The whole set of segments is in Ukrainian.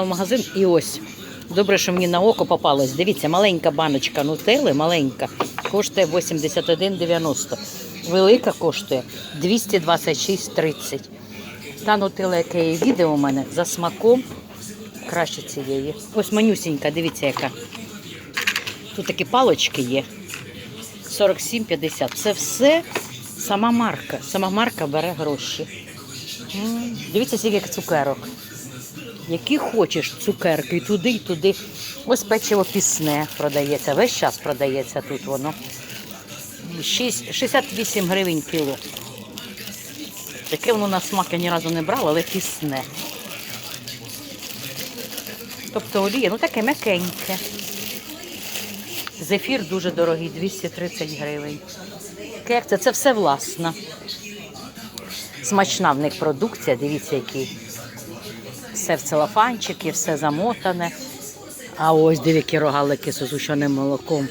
в магазин і ось. Добре, що мені на око попалось. Дивіться, маленька баночка нутелли, маленька, коштує 81,90. Велика коштує 226,30. Та нутелла, яка є відео у мене, за смаком краще цієї. Ось манюсінька, дивіться, яка. Тут такі палочки є. 47,50. Це все сама марка. Сама марка бере гроші. Дивіться, скільки цукерок. Які хочеш цукерки, туди, і туди. Ось печиво пісне продається. Весь час продається тут воно. Шість- 68 гривень кіло. Таке воно на смак я ні разу не брала, але пісне. Тобто олія, ну таке м'якеньке. Зефір дуже дорогий, 230 гривень. Кекце, це все власна. Смачна в них продукція, дивіться, який. Все в целофанчики, все замотане. А ось які рогалики з зущеним молоком.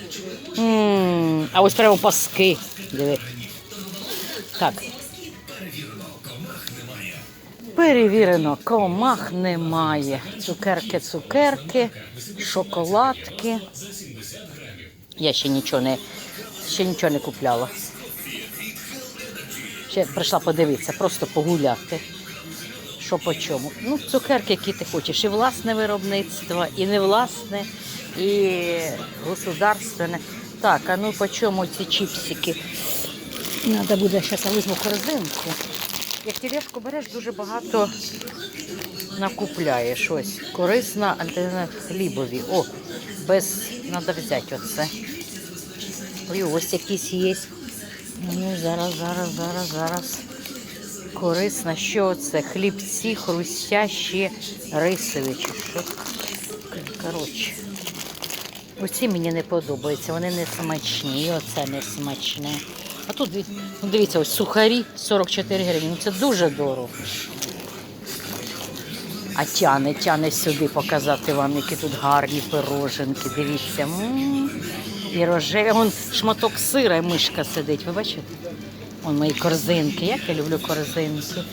м а ось прямо паски. Диви. Так. Перевірено, комах немає. Цукерки, цукерки, шоколадки. Я ще нічого не, ще нічого не купляла. Ще прийшла подивитися, просто погуляти. Що по чому? Ну, цукерки, які ти хочеш. І власне виробництво, і не власне, і государственне. Так, а ну по чому ці чіпсики? Треба буде зараз візьму корзинку. Як тележку береш, дуже багато накупляєш. Ось корисна альтернатива хлібові. О, без треба взяти оце. Ой, ось якісь є. Ну, зараз, зараз, зараз, зараз. Корисна, що це? Хлібці, хрустящі, рисові чи що. Коротше. Оці мені не подобаються, вони не смачні, і оце не смачне. А тут ну, дивіться, ось сухарі 44 гривні. Ну це дуже дорого. А тяне, тяне сюди показати вам, які тут гарні пироженки. Дивіться. М, І рожеві. Вон шматок сира і мишка сидить. Ви бачите? Вон мої корзинки. Як я люблю корзинки.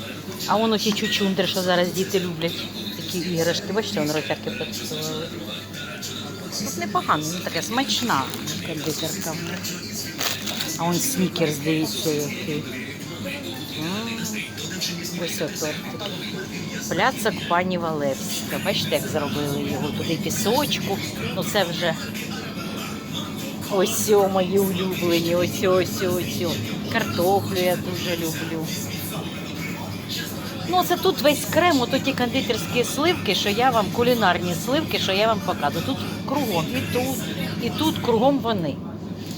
А воно ті чучундри, що зараз діти люблять. Такі іграшки. Бачите, вон ротяки працювали. Тут непогано, ну таке смачна кондитерка. А он снікерс, дивіться, який. Ось тортики. Пляцок пані Валевська. Бачите, як зробили його туди пісочку. Ну це вже ось мої улюблені, ось ось ось. Картоплю я дуже люблю. Ну, це тут весь крем, ото ті кондитерські сливки, що я вам, кулінарні сливки, що я вам показую. Тут кругом, і тут, і тут кругом вони.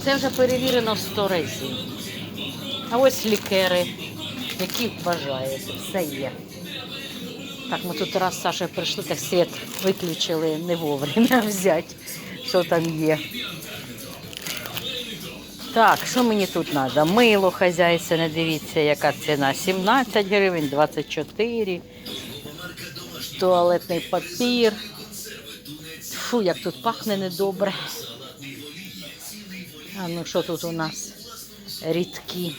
Це вже перевірено сто разів. А ось лікери, які бажаєте, все є. Так, ми тут раз з Сашею прийшли, так світ виключили не вовремя взяти, що там є. Так, що мені тут треба? Мило хазяйственне, дивіться, яка ціна. 17 гривень, 24. Туалетний папір. Фу, як тут пахне недобре. А ну що тут у нас? Рідкі.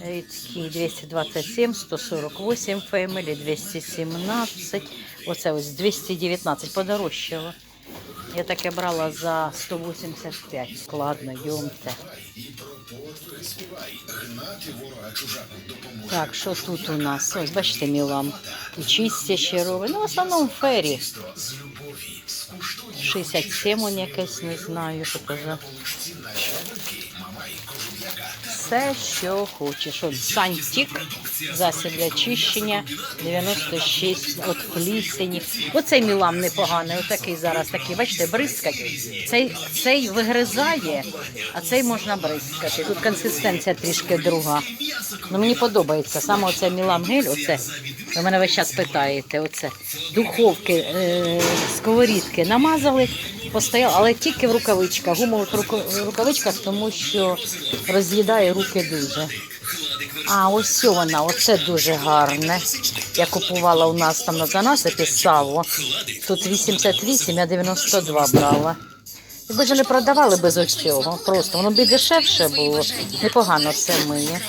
Рідкі 227, 148 фемелі, 217. Оце ось 219 подорожчало. Я таке брала за 185. Складно, йомте. Так, що тут у нас? Ось, бачите, Мілам. І чистящі рови. Ну, в основному фері. 67 он якесь, не знаю, що це за. Все, що хочеш. От Сантік, засіб для чищення, 96 от плісені. Оцей мілам непоганий, отакий зараз такий, бачите, бризкать. Цей, цей вигризає, а цей можна бризкати. Тут консистенція трішки друга. Ну мені подобається. Саме оце мілам гель, оце. Ви мене весь час питаєте, оце духовки, е, сковорідки намазали, постояли, але тільки в рукавичках, гумових рука- рукавичках, тому що роз'їдає руки дуже. А ось вона, оце дуже гарне. Я купувала у нас там на занасипі саво. Тут 88, я 92 брала. Якби ж не продавали без оцього, просто воно б і дешевше було. Непогано все миє.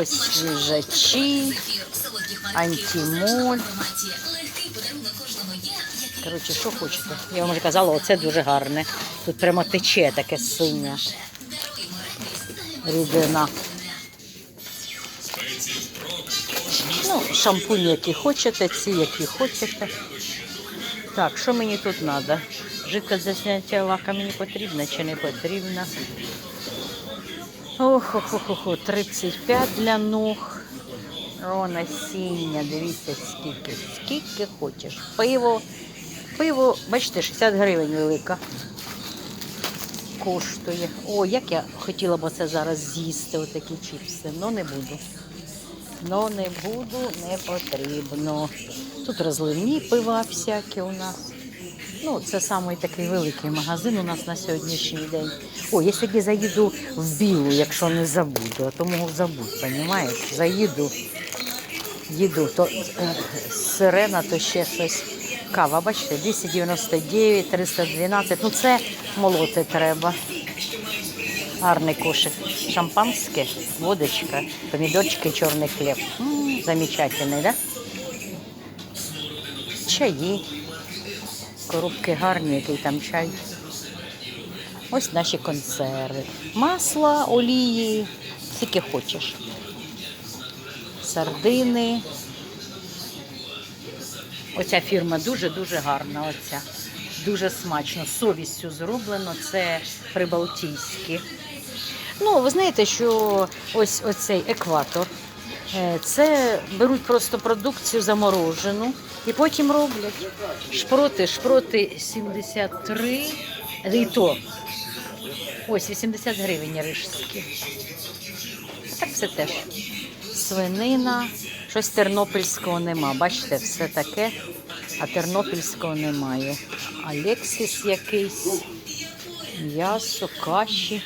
Ось свіжачі. антимоль. Коротше, що хочете. Я вам вже казала, оце дуже гарне. Тут прямо тече таке синє. Рідина. Ну, шампунь, які хочете, ці, які хочете. Так, що мені тут треба? Жидка для зняття лака мені потрібна чи не потрібна? Ох, ох, ох, ох, 35 для ног. О, насіння, дивіться, скільки, скільки хочеш. Пиво, пиво, бачите, 60 гривень велика. Коштує. О, як я хотіла б оце зараз з'їсти, отакі чіпси, але не буду. Ну не буду, не потрібно. Тут розливні пива всякі у нас. Ну, це самий такий великий магазин у нас на сьогоднішній день. О, я сьогодні заїду в білу, якщо не забуду, а то можу забути, розумієш? Заїду, їду, то е, сирена, то ще щось. Кава, бачите, 299, 312. Ну це молоти треба. Гарний кошик. Шампанське, водочка, помідорчики, чорний хліб. М, замечательний, да? Чаї. Коробки гарні, який там чай. Ось наші консерви. Масло, олії, скільки хочеш. Сардини. Оця фірма дуже-дуже гарна. Оця. Дуже смачно. Совістю зроблено. Це прибалтійські. Ну, ви знаєте, що ось оцей екватор. е, Це беруть просто продукцію заморожену і потім роблять. Шпроти, шпроти 73, і то. Ось 80 гривень рижські. Так все теж. Свинина, щось тернопільського нема. Бачите, все таке, а тернопільського немає. Алексіс якийсь, м'ясо, каші.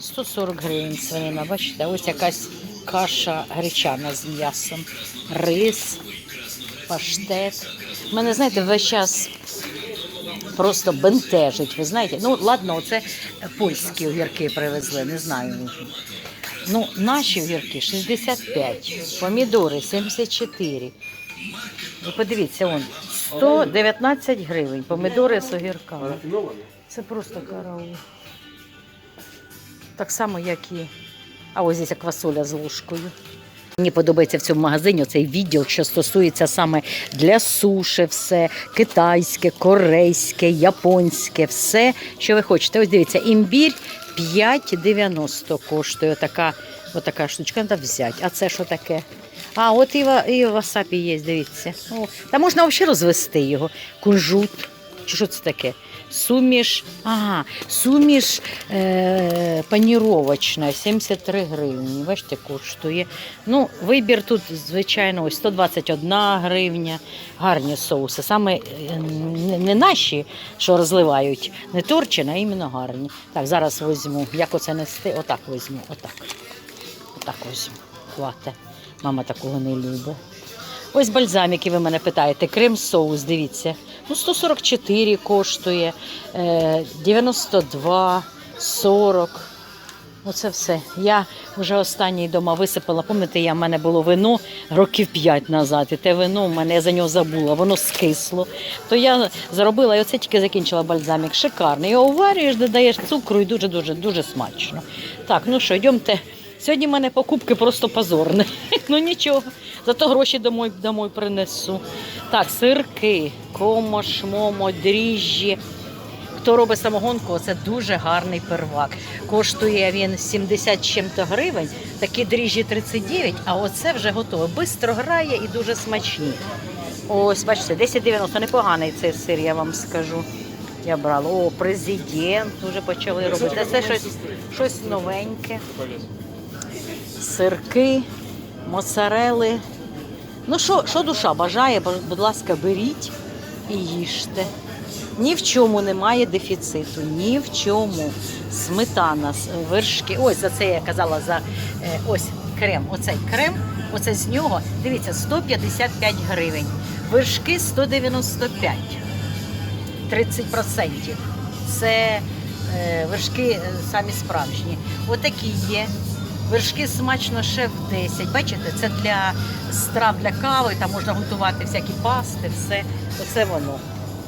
140 гривень свинина, бачите, ось якась каша гречана з м'ясом, рис, паштет. Мене, знаєте, весь час просто бентежить. Ви знаєте, ну ладно, це польські огірки привезли, не знаю. Ну, наші огірки 65, помідори 74. Ви подивіться, он 119 гривень, помідори з огірками. Це просто караул. Так само, як і. А ось здесь квасоля з ложкою. Мені подобається в цьому магазині цей відділ, що стосується саме для суші, все китайське, корейське, японське, все, що ви хочете. Ось дивіться, імбір 5,90 коштує. Отака, отака штучка треба взяти. А це що таке? А, от і, і васапі є, дивіться. О, та можна взагалі розвести його. Кунжут. Чи що це таке? Суміш, ага, суміш е, паніровочна, 73 гривні. Бачите, коштує. Ну, вибір тут, звичайно, ось 121 гривня. Гарні соуси. Саме е, не- наші, що розливають, не торчені, а іменно гарні. Так, зараз візьму. Як оце нести? Отак візьму. Отак. Отак візьму. Хвата. Мама такого не любить. Ось бальзаміки ви мене питаєте. Крем соус, дивіться. Ну, 144 коштує, е, 92, 40. Оце все. Я вже останній дома висипала. Пам'ятаєте, я в мене було вино років 5 назад. І те вино в мене я за нього забула, воно скисло. То я заробила і оце тільки закінчила бальзамік. Шикарний. Його уварюєш, додаєш цукру і дуже-дуже дуже смачно. Так, ну що, йдемте. Сьогодні в мене покупки просто позорні. Ну нічого. Зато гроші домой, домой принесу. Так, сирки, комош, момо, дріжджі. Хто робить самогонку, це дуже гарний первак. Коштує він 70 з чим-то гривень, такі дріжджі 39, а оце вже готове. Бистро грає і дуже смачні. Ось, бачите, 10,90, непоганий цей сир, я вам скажу. Я брала. О, президент вже почали робити. Це щось, щось новеньке. Сирки, моцарели. Ну, що, що душа бажає, будь ласка, беріть і їжте. Ні в чому немає дефіциту, ні в чому. Сметана, вершки. Ось за це я казала за е, ось крем. Оцей крем, оце з нього, дивіться, 155 гривень. Вершки 195. 30%. Це е, вершки е, самі справжні. Отакі є. Вершки смачно ще в 10. Бачите, це для страв для кави, там можна готувати всякі пасти, все. Оце воно.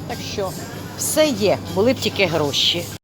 Так що все є, були б тільки гроші.